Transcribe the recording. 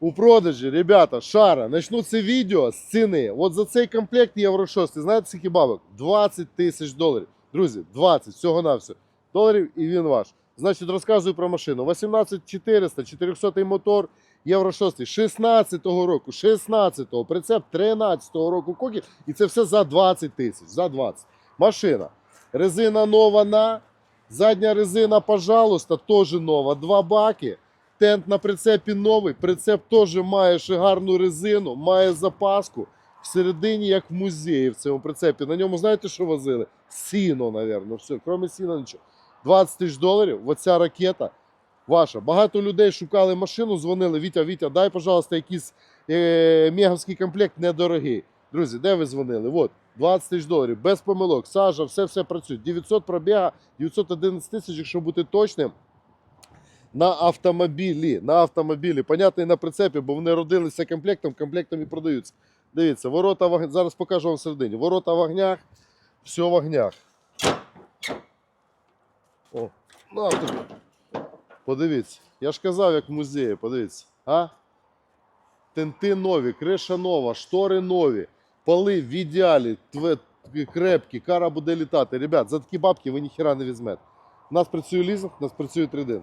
у продажі, ребята, шара, начну відео з ціни. От за цей комплект Євро 6, знаєте, скільки бабок? 20 тисяч доларів. Друзі, 20, всього на все. Доларів і він ваш. Значить, розказую про машину. 18400, 400 мотор, Євро 6, 16-го року, 16-го, прицеп 13-го року кокі, і це все за 20 тисяч, за 20. Машина. Резина нова на, задня резина, пожалуйста, теж нова. Два баки. Тент на прицепі новий. Прицеп теж має шигарну резину, має запаску. Всередині, як в музеї в цьому прицепі. На ньому знаєте, що возили? Сіно, напевно. Все, крім сіна нічого. 20 тисяч доларів. Оця ракета ваша. Багато людей шукали машину, дзвонили. Вітя, Вітя, дай, пожалуйста, якийсь е, меговський комплект недорогий. Друзі, де ви дзвонили? От, 20 тисяч доларів, без помилок, сажа, все-все працює. 900 пробіга, 911 тисяч, якщо бути точним. На автомобілі, на автомобілі, понятно, і на прицепі, бо вони родилися комплектом, комплектом і продаються. Дивіться, ворота в огнях, зараз покажу вам всередині. Ворота в огнях, все в огнях. О, на тобі. Подивіться. Я ж казав, як в музеї, подивіться. А? Тенти нові, криша нова, штори нові, поли в ідеалі, тве- крепкі, кара буде літати. Ребят, за такі бабки ви ніхіра не візьмете. У нас працює лізинг, у нас працює 3D.